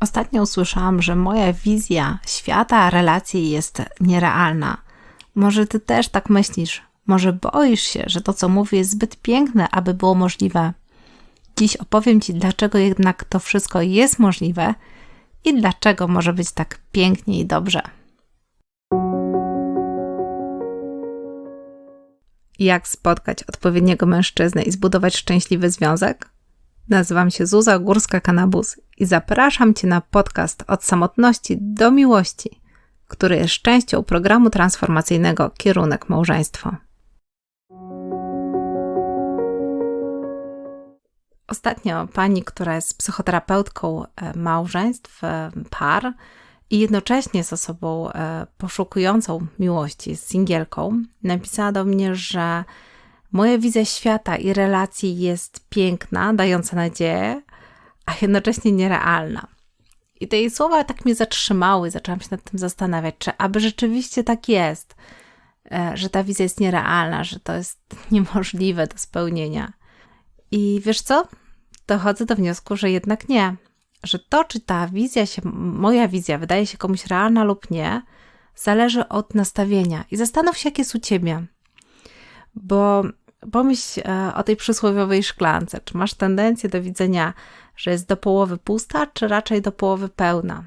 Ostatnio usłyszałam, że moja wizja świata, relacji jest nierealna. Może ty też tak myślisz? Może boisz się, że to, co mówię, jest zbyt piękne, aby było możliwe? Dziś opowiem ci, dlaczego jednak to wszystko jest możliwe i dlaczego może być tak pięknie i dobrze. Jak spotkać odpowiedniego mężczyznę i zbudować szczęśliwy związek? Nazywam się Zuza Górska-Kanabus i zapraszam Cię na podcast Od samotności do miłości, który jest częścią programu transformacyjnego Kierunek Małżeństwo. Ostatnio pani, która jest psychoterapeutką e, małżeństw, e, par i jednocześnie z osobą e, poszukującą miłości, z singielką, napisała do mnie, że Moja wizja świata i relacji jest piękna, dająca nadzieję, a jednocześnie nierealna. I te jej słowa tak mnie zatrzymały, zaczęłam się nad tym zastanawiać, czy aby rzeczywiście tak jest, e, że ta wizja jest nierealna, że to jest niemożliwe do spełnienia. I wiesz co? Dochodzę do wniosku, że jednak nie. Że to, czy ta wizja się, moja wizja wydaje się komuś realna lub nie, zależy od nastawienia. I zastanów się, jak jest u ciebie. Bo pomyśl e, o tej przysłowiowej szklance. Czy masz tendencję do widzenia, że jest do połowy pusta, czy raczej do połowy pełna?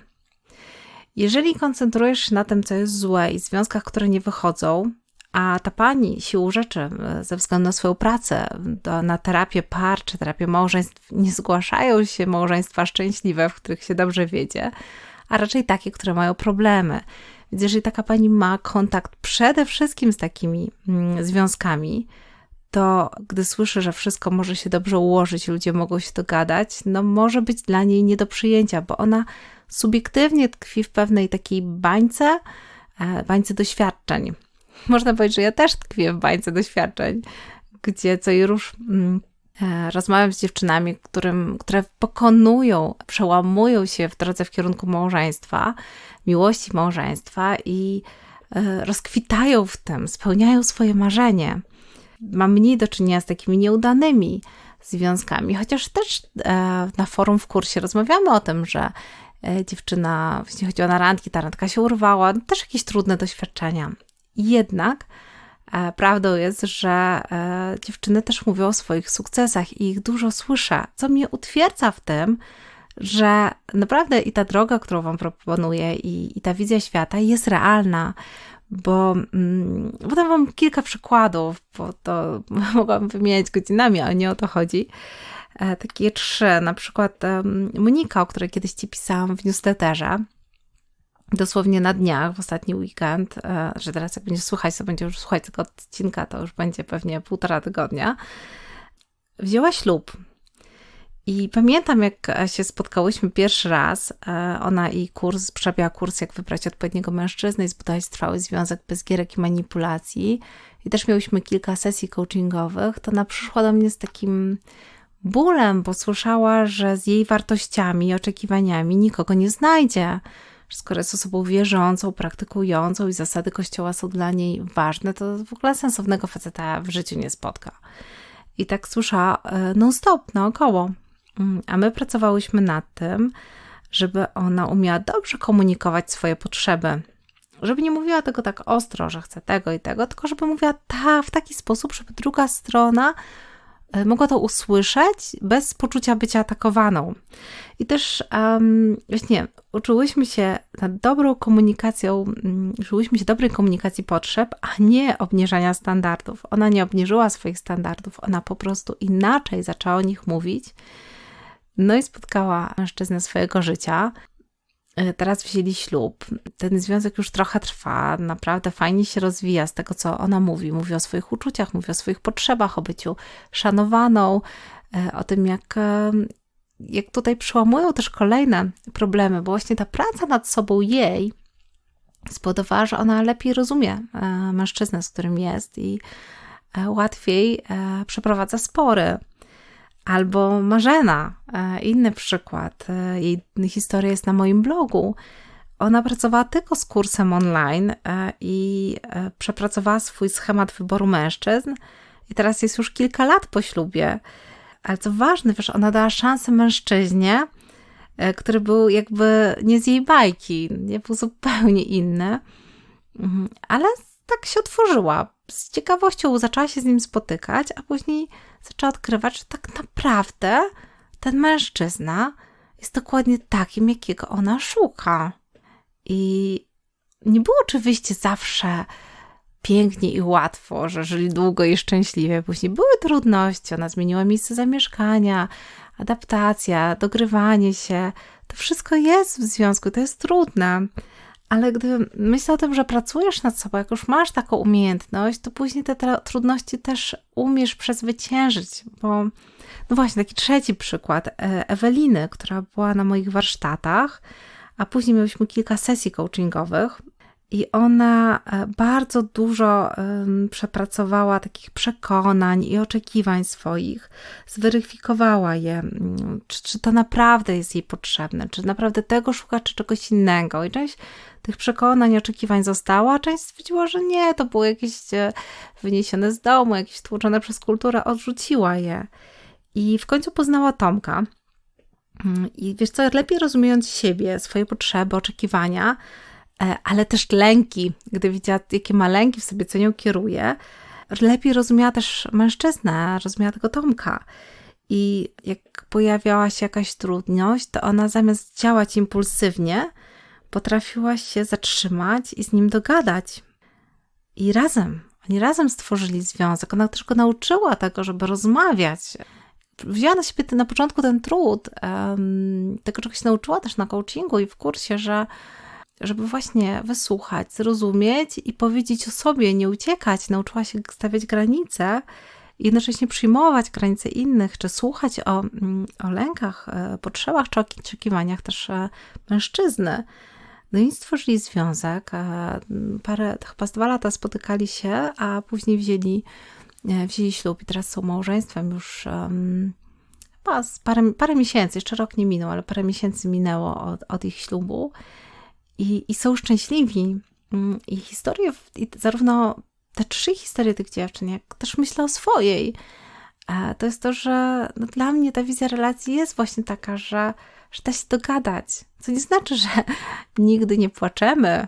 Jeżeli koncentrujesz się na tym, co jest złe i związkach, które nie wychodzą, a ta pani siłą rzeczy, e, ze względu na swoją pracę, do, na terapię par czy terapię małżeństw, nie zgłaszają się małżeństwa szczęśliwe, w których się dobrze wiedzie, a raczej takie, które mają problemy. Więc jeżeli taka pani ma kontakt przede wszystkim z takimi mm, związkami, to gdy słyszy, że wszystko może się dobrze ułożyć, ludzie mogą się dogadać, no może być dla niej nie do przyjęcia, bo ona subiektywnie tkwi w pewnej takiej bańce, e, bańce doświadczeń. Można powiedzieć, że ja też tkwię w bańce doświadczeń, gdzie co i róż mm, e, rozmawiam z dziewczynami, którym, które pokonują, przełamują się w drodze w kierunku małżeństwa, miłości małżeństwa i e, rozkwitają w tym, spełniają swoje marzenie mam mniej do czynienia z takimi nieudanymi związkami, chociaż też e, na forum w kursie rozmawiamy o tym, że e, dziewczyna, jeśli chodziła na randki, ta randka się urwała, też jakieś trudne doświadczenia. Jednak e, prawdą jest, że dziewczyny też mówią o swoich sukcesach i ich dużo słyszę, co mnie utwierdza w tym, że naprawdę i ta droga, którą Wam proponuję, i, i ta wizja świata jest realna bo mm, podam Wam kilka przykładów, bo to mogłam wymieniać godzinami, a nie o to chodzi. E, takie trzy, na przykład Monika, o której kiedyś Ci pisałam w newsletterze, dosłownie na dniach, w ostatni weekend, e, że teraz jak będziesz słuchać, to będzie już słuchać tego odcinka, to już będzie pewnie półtora tygodnia, wzięła ślub i pamiętam, jak się spotkałyśmy pierwszy raz, e, ona i kurs, przebiła kurs, jak wybrać odpowiedniego mężczyznę i zbudować trwały związek bez gierek i manipulacji. I też miałyśmy kilka sesji coachingowych, to ona przyszła do mnie z takim bólem, bo słyszała, że z jej wartościami i oczekiwaniami nikogo nie znajdzie. Skoro jest osobą wierzącą, praktykującą i zasady kościoła są dla niej ważne, to w ogóle sensownego faceta w życiu nie spotka. I tak słyszała e, non-stop, naokoło. Mm, a my pracowałyśmy nad tym, żeby ona umiała dobrze komunikować swoje potrzeby. Żeby nie mówiła tego tak ostro, że chce tego i tego, tylko żeby mówiła ta, w taki sposób, żeby druga strona e, mogła to usłyszeć bez poczucia bycia atakowaną. I też um, właśnie uczyłyśmy się nad dobrą komunikacją, um, uczyłyśmy się dobrej komunikacji potrzeb, a nie obniżania standardów. Ona nie obniżyła swoich standardów, ona po prostu inaczej zaczęła o nich mówić no i spotkała mężczyznę swojego życia. E, teraz wzięli ślub. Ten związek już trochę trwa, naprawdę fajnie się rozwija z tego, co ona mówi. Mówi o swoich uczuciach, mówi o swoich potrzebach, o byciu szanowaną, e, o tym, jak, e, jak tutaj przełamują też kolejne problemy, bo właśnie ta praca nad sobą jej spowodowała, że ona lepiej rozumie mężczyznę, z którym jest i łatwiej przeprowadza spory Albo Marzena, e, inny przykład. E, jej historia jest na moim blogu. Ona pracowała tylko z kursem online e, i przepracowała swój schemat wyboru mężczyzn. I teraz jest już kilka lat po ślubie. Ale co ważne, wiesz, ona dała szansę mężczyźnie który był jakby nie z jej bajki, nie był zupełnie inny, mhm, ale tak się otworzyła. Z ciekawością zaczęła się z nim spotykać, a później zaczęła odkrywać, że tak naprawdę ten mężczyzna jest dokładnie takim, jakiego ona szuka. I nie było oczywiście zawsze pięknie i łatwo, że żyli długo i szczęśliwie. Później były trudności, ona zmieniła miejsce zamieszkania, adaptacja, dogrywanie się. To wszystko jest w związku, to jest trudne. Ale gdy myślę o tym, że pracujesz nad sobą, jak już masz taką umiejętność, to później te trudności też umiesz przezwyciężyć, bo no właśnie, taki trzeci przykład e, Eweliny, która była na moich warsztatach, a później mieliśmy kilka sesji coachingowych i ona e, bardzo dużo przepracowała takich przekonań i oczekiwań swoich, zweryfikowała je, czy, czy to naprawdę jest jej potrzebne, czy naprawdę tego szuka, czy czegoś innego. I część tych przekonań, oczekiwań została, a część stwierdziła, że nie, to było jakieś e, wyniesione z domu, jakieś tłoczone przez kulturę, odrzuciła je. I w końcu poznała Tomka. Mm, I wiesz co, lepiej rozumiejąc siebie, swoje potrzeby, oczekiwania, ale też lęki, gdy widziała, jakie ma lęki w sobie, co nią kieruje, lepiej rozumiała też mężczyznę, rozumiała tego Tomka. I jak pojawiała się jakaś trudność, to ona zamiast działać impulsywnie, potrafiła się zatrzymać i z nim dogadać. I razem, oni razem stworzyli związek. Ona też go nauczyła tego, żeby rozmawiać. Wzięła na siebie ten, na początku ten trud, um, tego czego się nauczyła też na coachingu i w kursie, że żeby właśnie wysłuchać, zrozumieć i powiedzieć o sobie, nie uciekać. Nauczyła się stawiać granice jednocześnie przyjmować granice innych, czy słuchać o, mm, o lękach, e, potrzebach czy oczekiwaniach też e, mężczyzny. No i stworzyli związek. Parę, chyba z dwa lata spotykali się, a później wzięli, e, wzięli ślub i teraz są małżeństwem już parę, parę miesięcy, jeszcze rok nie minął, ale parę miesięcy minęło od, od ich ślubu i, i są szczęśliwi. Mm, I historie, i zarówno te trzy historie tych dziewczyn, jak też myślę o swojej, e, to jest to, że no dla mnie ta wizja relacji jest właśnie taka, że że da się dogadać. Co nie znaczy, że nigdy nie płaczemy,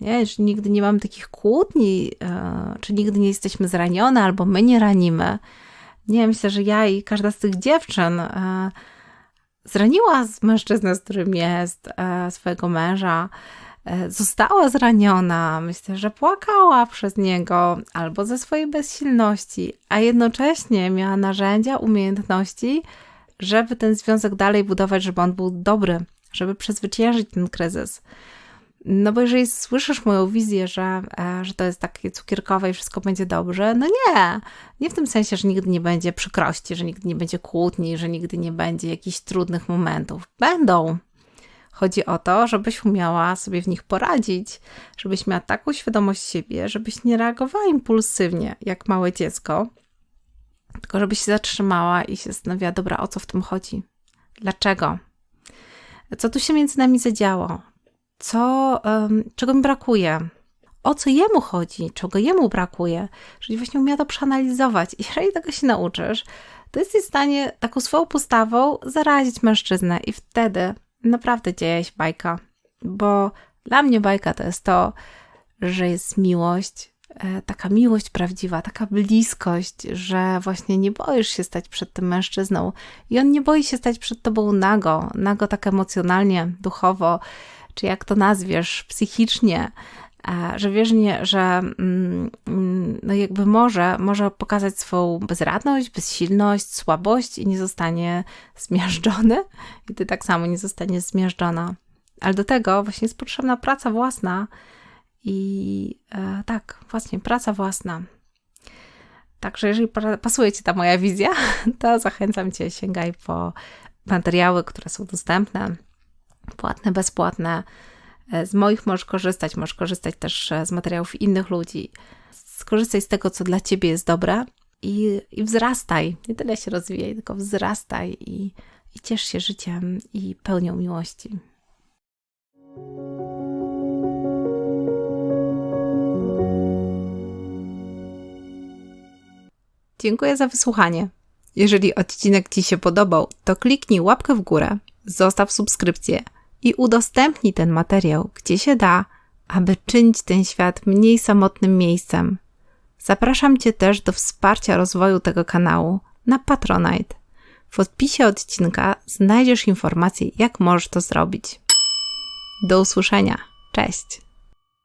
nie? że nigdy nie mamy takich kłótni, e, czy nigdy nie jesteśmy zranione, albo my nie ranimy. Nie, myślę, że ja i każda z tych dziewczyn e, zraniła mężczyznę, z którym jest, e, swojego męża, została zraniona, myślę, że płakała przez niego albo ze swojej bezsilności, a jednocześnie miała narzędzia, umiejętności, żeby ten związek dalej budować, żeby on był dobry, żeby przezwyciężyć ten kryzys. No bo jeżeli słyszysz moją wizję, że, e, że to jest takie cukierkowe i wszystko będzie dobrze, no nie. Nie w tym sensie, że nigdy nie będzie przykrości, że nigdy nie będzie kłótni, że nigdy nie będzie jakichś trudnych momentów. Będą. Chodzi o to, żebyś umiała sobie w nich poradzić, żebyś miała taką świadomość siebie, żebyś nie reagowała impulsywnie, jak małe dziecko, tylko żeby się zatrzymała i się zastanawiała, dobra, o co w tym chodzi? Dlaczego? Co tu się między nami zadziało? Co, czego mi brakuje? O co jemu chodzi? Czego jemu brakuje? Czyli właśnie umiała to przeanalizować. Jeżeli tego się nauczysz, to jesteś w stanie taką swoją postawą zarazić mężczyznę i wtedy naprawdę dzieje się bajka. Bo dla mnie bajka to jest to, że jest miłość, E, taka miłość prawdziwa, taka bliskość, że właśnie nie boisz się stać przed tym mężczyzną i on nie boi się stać przed tobą nago, nago tak emocjonalnie, duchowo, czy jak to nazwiesz, psychicznie, że wiesz, nie, że mm, mm, no jakby może, może pokazać swoją bezradność, bezsilność, słabość i nie zostanie zmiażdżony i ty tak samo nie zostaniesz zmiażdżona. Ale do tego właśnie jest potrzebna praca własna, i e, tak, właśnie, praca własna. Także jeżeli pasuje Ci ta moja wizja, to zachęcam Cię, sięgaj po materiały, które są dostępne, płatne, bezpłatne. E, z moich możesz korzystać, możesz korzystać też e, z materiałów innych ludzi. Skorzystaj z tego, co dla Ciebie jest dobre i, i wzrastaj. Nie tyle się rozwijaj, tylko wzrastaj i, i ciesz się życiem i pełnią miłości. Dziękuję za wysłuchanie. Jeżeli odcinek Ci się podobał, to kliknij łapkę w górę, zostaw subskrypcję i udostępnij ten materiał, gdzie się da, aby czynić ten świat mniej samotnym miejscem. Zapraszam Cię też do wsparcia rozwoju tego kanału na Patronite. W odpisie odcinka znajdziesz informacje, jak możesz to zrobić. Do usłyszenia. Cześć!